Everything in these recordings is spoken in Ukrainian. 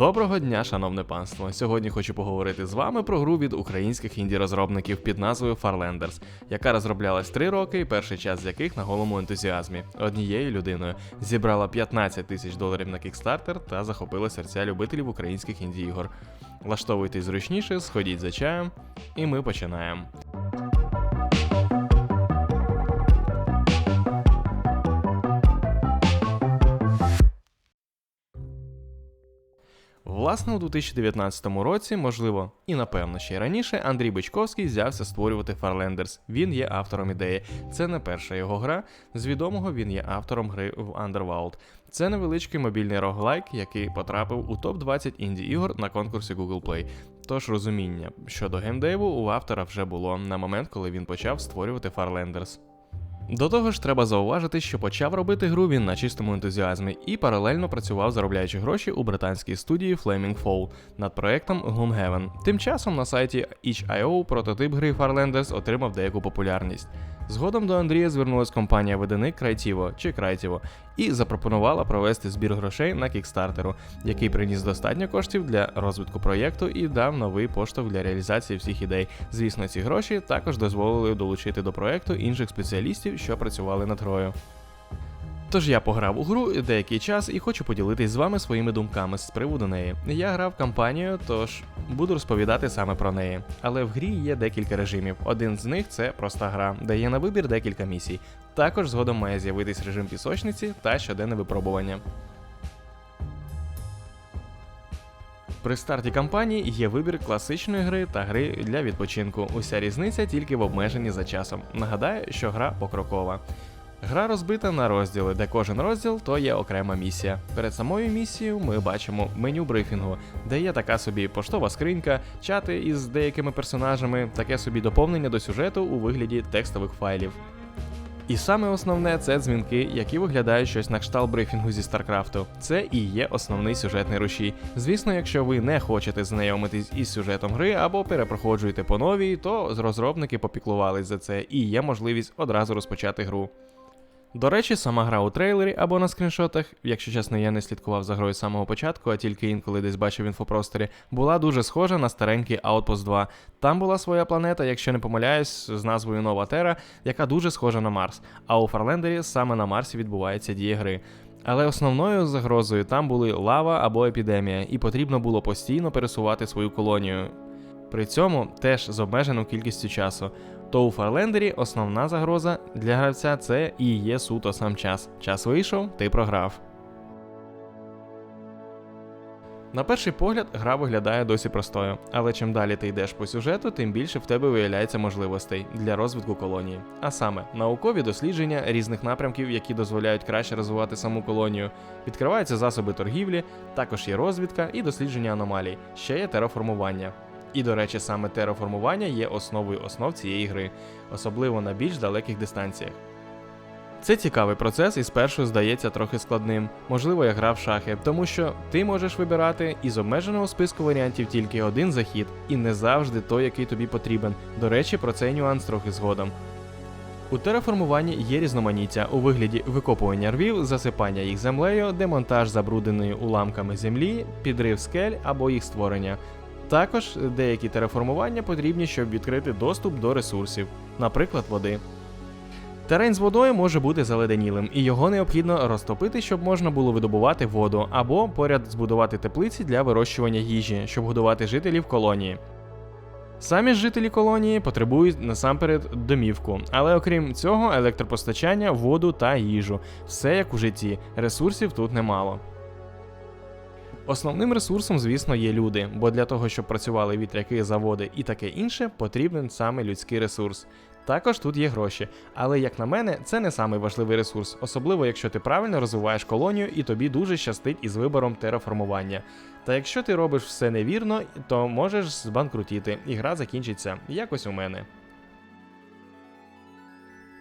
Доброго дня, шановне панство. Сьогодні хочу поговорити з вами про гру від українських інді-розробників під назвою Farlanders, яка розроблялась 3 роки, і перший час з яких на голому ентузіазмі однією людиною зібрала 15 тисяч доларів на Kickstarter та захопила серця любителів українських інді-ігор. Влаштовуйтесь зручніше, сходіть за чаєм, і ми починаємо. Власне, у 2019 році, можливо, і напевно ще й раніше, Андрій Бичковський взявся створювати Farlanders. Він є автором ідеї. Це не перша його гра. З відомого він є автором гри в Underworld. Це невеличкий мобільний роглайк, який потрапив у топ-20 інді ігор на конкурсі Google Play. Тож розуміння щодо геймдеву у автора вже було на момент, коли він почав створювати Farlanders. До того ж, треба зауважити, що почав робити гру він на чистому ентузіазмі і паралельно працював, заробляючи гроші у британській студії Flaming Fall над проектом Gloomhaven. Тим часом на сайті itch.io прототип гри Farlanders отримав деяку популярність. Згодом до Андрія звернулась компанія виданик Крайтіво чи Крайтіво і запропонувала провести збір грошей на кікстартеру, який приніс достатньо коштів для розвитку проєкту і дав новий поштовх для реалізації всіх ідей. Звісно, ці гроші також дозволили долучити до проєкту інших спеціалістів, що працювали над грою. Тож я пограв у гру деякий час і хочу поділитись з вами своїми думками з приводу неї. Я грав кампанію, тож буду розповідати саме про неї. Але в грі є декілька режимів. Один з них це проста гра, де є на вибір декілька місій. Також згодом має з'явитись режим пісочниці та щоденне випробування. При старті кампанії є вибір класичної гри та гри для відпочинку. Уся різниця тільки в обмеженні за часом. Нагадаю, що гра покрокова. Гра розбита на розділи, де кожен розділ то є окрема місія. Перед самою місією ми бачимо меню брифінгу, де є така собі поштова скринька, чати із деякими персонажами, таке собі доповнення до сюжету у вигляді текстових файлів. І саме основне це дзвінки, які виглядають щось на кшталт брифінгу зі Старкрафту. Це і є основний сюжетний рушій. Звісно, якщо ви не хочете знайомитись із сюжетом гри або перепроходжуєте по новій, то розробники попіклувались за це і є можливість одразу розпочати гру. До речі, сама гра у трейлері або на скріншотах, якщо чесно, я не слідкував за грою з самого початку, а тільки інколи десь бачив інфопросторі, була дуже схожа на старенький Outpost 2. Там була своя планета, якщо не помиляюсь, з назвою Нова Тера, яка дуже схожа на Марс. А у Фарлендері саме на Марсі відбувається дія гри. Але основною загрозою там були лава або епідемія, і потрібно було постійно пересувати свою колонію. При цьому теж з обмеженою кількістю часу. То у Фарлендері основна загроза для гравця це і є суто сам час. Час вийшов, ти програв. На перший погляд, гра виглядає досі простою, але чим далі ти йдеш по сюжету, тим більше в тебе виявляється можливостей для розвитку колонії. А саме, наукові дослідження різних напрямків, які дозволяють краще розвивати саму колонію, відкриваються засоби торгівлі, також є розвідка і дослідження аномалій, ще є тераформування. І, до речі, саме тераформування є основою основ цієї гри, особливо на більш далеких дистанціях. Це цікавий процес і спершу здається трохи складним, можливо, я грав в шахи, тому що ти можеш вибирати із обмеженого списку варіантів тільки один захід, і не завжди той, який тобі потрібен. До речі, про цей нюанс трохи згодом. У тераформуванні є різноманіття у вигляді викопування рвів, засипання їх землею, демонтаж забрудненої уламками землі, підрив скель або їх створення. Також деякі тераформування потрібні, щоб відкрити доступ до ресурсів, наприклад, води. Терен з водою може бути заледенілим, і його необхідно розтопити, щоб можна було видобувати воду, або поряд збудувати теплиці для вирощування їжі, щоб годувати жителів колонії. Самі ж жителі колонії потребують насамперед домівку, але окрім цього, електропостачання, воду та їжу. Все як у житті, ресурсів тут немало. Основним ресурсом, звісно, є люди, бо для того, щоб працювали вітряки, заводи і таке інше, потрібен саме людський ресурс. Також тут є гроші, але як на мене, це не самий важливий ресурс, особливо якщо ти правильно розвиваєш колонію і тобі дуже щастить із вибором тераформування. Та якщо ти робиш все невірно, то можеш збанкрутіти, і гра закінчиться якось у мене.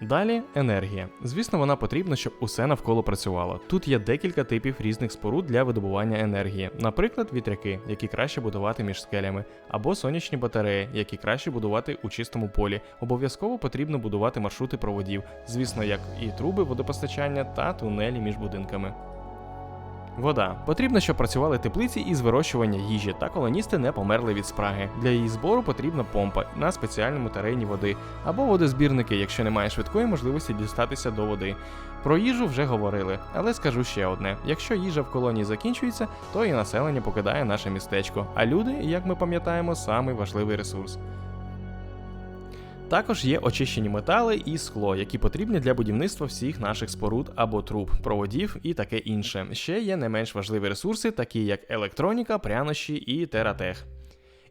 Далі енергія. Звісно, вона потрібна, щоб усе навколо працювало. Тут є декілька типів різних споруд для видобування енергії, наприклад, вітряки, які краще будувати між скелями, або сонячні батареї, які краще будувати у чистому полі. Обов'язково потрібно будувати маршрути проводів, звісно, як і труби водопостачання та тунелі між будинками. Вода. Потрібно, щоб працювали теплиці із вирощування їжі, та колоністи не померли від спраги. Для її збору потрібна помпа на спеціальному терені води або водозбірники, якщо немає швидкої можливості дістатися до води. Про їжу вже говорили, але скажу ще одне: якщо їжа в колонії закінчується, то і населення покидає наше містечко. А люди, як ми пам'ятаємо, самий важливий ресурс. Також є очищені метали і скло, які потрібні для будівництва всіх наших споруд або труб, проводів і таке інше. Ще є не менш важливі ресурси, такі як електроніка, прянощі і тератех.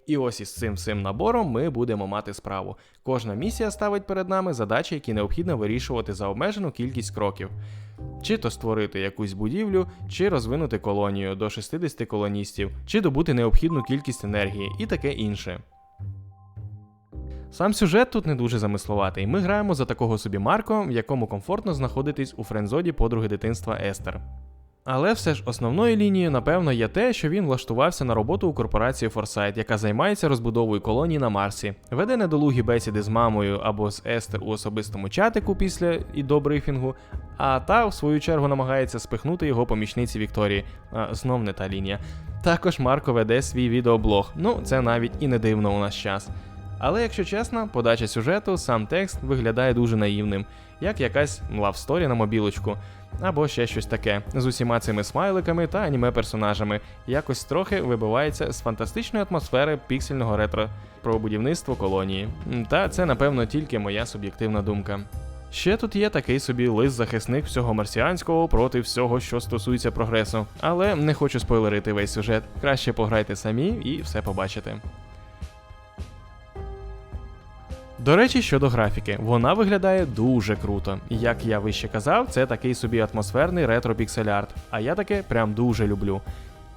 І ось із цим всім набором ми будемо мати справу. Кожна місія ставить перед нами задачі, які необхідно вирішувати за обмежену кількість кроків. Чи то створити якусь будівлю, чи розвинути колонію до 60 колоністів, чи добути необхідну кількість енергії і таке інше. Сам сюжет тут не дуже замисловатий. Ми граємо за такого собі Марко, в якому комфортно знаходитись у френдзоді подруги дитинства Естер. Але все ж основною лінією, напевно, є те, що він влаштувався на роботу у корпорації Форсайт, яка займається розбудовою колонії на Марсі, веде недолугі бесіди з мамою або з Естер у особистому чатику після і до брифінгу, а та, в свою чергу, намагається спихнути його помічниці Вікторії. А, знов не та лінія. Також Марко веде свій відеоблог. Ну, це навіть і не дивно у наш час. Але якщо чесно, подача сюжету, сам текст виглядає дуже наївним, як якась лавсторі на мобілочку, або ще щось таке, з усіма цими смайликами та аніме-персонажами, якось трохи вибивається з фантастичної атмосфери піксельного ретро про будівництво колонії. Та це, напевно, тільки моя суб'єктивна думка. Ще тут є такий собі лист-захисник всього марсіанського проти всього, що стосується прогресу. Але не хочу спойлерити весь сюжет. Краще пограйте самі і все побачите. До речі, щодо графіки, вона виглядає дуже круто. Як я вище казав, це такий собі атмосферний ретро-піксель-арт, а я таке прям дуже люблю.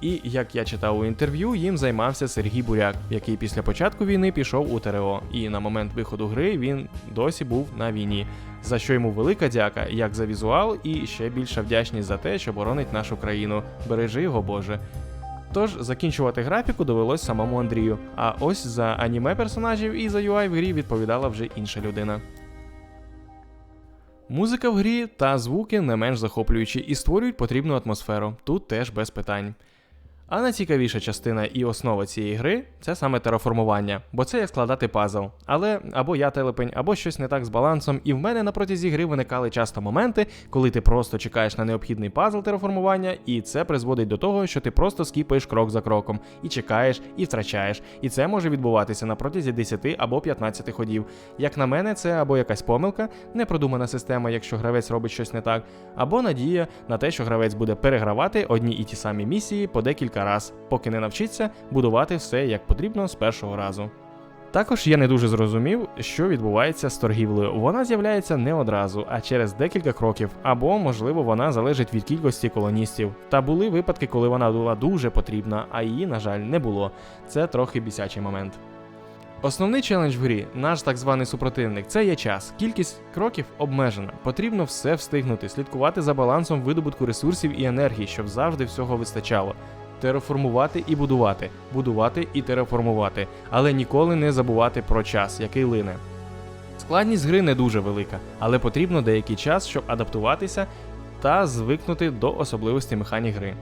І як я читав у інтерв'ю, їм займався Сергій Буряк, який після початку війни пішов у ТРО, і на момент виходу гри він досі був на війні. За що йому велика дяка, як за візуал, і ще більша вдячність за те, що боронить нашу країну. Бережи його Боже. Тож закінчувати графіку довелось самому Андрію. А ось за аніме персонажів і за UI в грі відповідала вже інша людина. Музика в грі та звуки не менш захоплюючі і створюють потрібну атмосферу. Тут теж без питань. А найцікавіша частина і основа цієї гри це саме тераформування, бо це як складати пазл. Але або я телепень, або щось не так з балансом, і в мене на протязі гри виникали часто моменти, коли ти просто чекаєш на необхідний пазл тераформування, і це призводить до того, що ти просто скіпаєш крок за кроком, і чекаєш, і втрачаєш. І це може відбуватися на протязі 10 або 15 ходів. Як на мене, це або якась помилка, непродумана система, якщо гравець робить щось не так, або надія на те, що гравець буде перегравати одні і ті самі місії по декілька раз, поки не навчиться будувати все як потрібно з першого разу. Також я не дуже зрозумів, що відбувається з торгівлею. Вона з'являється не одразу, а через декілька кроків, або, можливо, вона залежить від кількості колоністів. Та були випадки, коли вона була дуже потрібна, а її, на жаль, не було. Це трохи бісячий момент. Основний челендж в грі, наш так званий супротивник, це є час. Кількість кроків обмежена. Потрібно все встигнути, слідкувати за балансом видобутку ресурсів і енергії, щоб завжди всього вистачало. Тереформувати і будувати, будувати і тереформувати, але ніколи не забувати про час, який лине. Складність гри не дуже велика, але потрібно деякий час, щоб адаптуватися та звикнути до особливостей механік гри.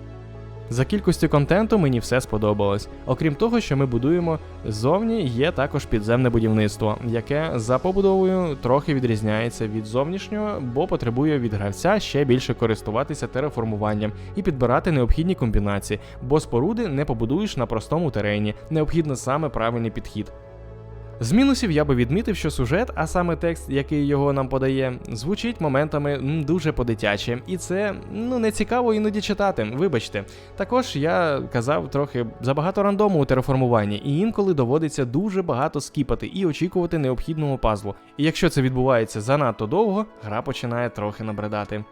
За кількістю контенту мені все сподобалось. Окрім того, що ми будуємо ззовні, є також підземне будівництво, яке за побудовою трохи відрізняється від зовнішнього, бо потребує від гравця ще більше користуватися тереформуванням і підбирати необхідні комбінації, бо споруди не побудуєш на простому терені, необхідно саме правильний підхід. З мінусів я би відмітив, що сюжет, а саме текст, який його нам подає, звучить моментами дуже по-дитяче, і це ну не цікаво іноді читати. Вибачте. Також я казав трохи забагато рандому у тереформуванні, і інколи доводиться дуже багато скіпати і очікувати необхідного пазлу. І якщо це відбувається занадто довго, гра починає трохи набридати.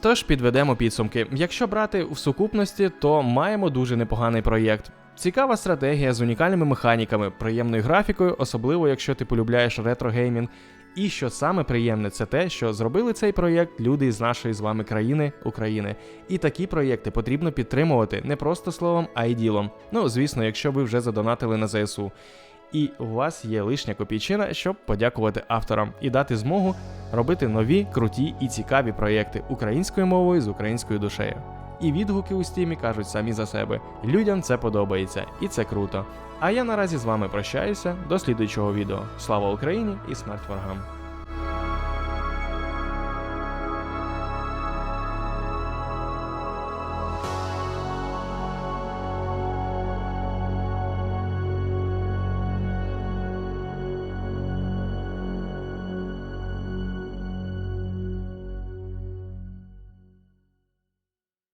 Тож підведемо підсумки. Якщо брати в сукупності, то маємо дуже непоганий проєкт. Цікава стратегія з унікальними механіками, приємною графікою, особливо якщо ти полюбляєш ретро-геймінг. І що саме приємне, це те, що зробили цей проєкт люди з нашої з вами країни України. І такі проєкти потрібно підтримувати не просто словом, а й ділом. Ну, звісно, якщо ви вже задонатили на ЗСУ. І у вас є лишня копійчина, щоб подякувати авторам і дати змогу робити нові, круті і цікаві проєкти українською мовою з українською душею. І відгуки у стімі кажуть самі за себе. Людям це подобається, і це круто. А я наразі з вами прощаюся до слідуючого відео. Слава Україні і смерть ворогам!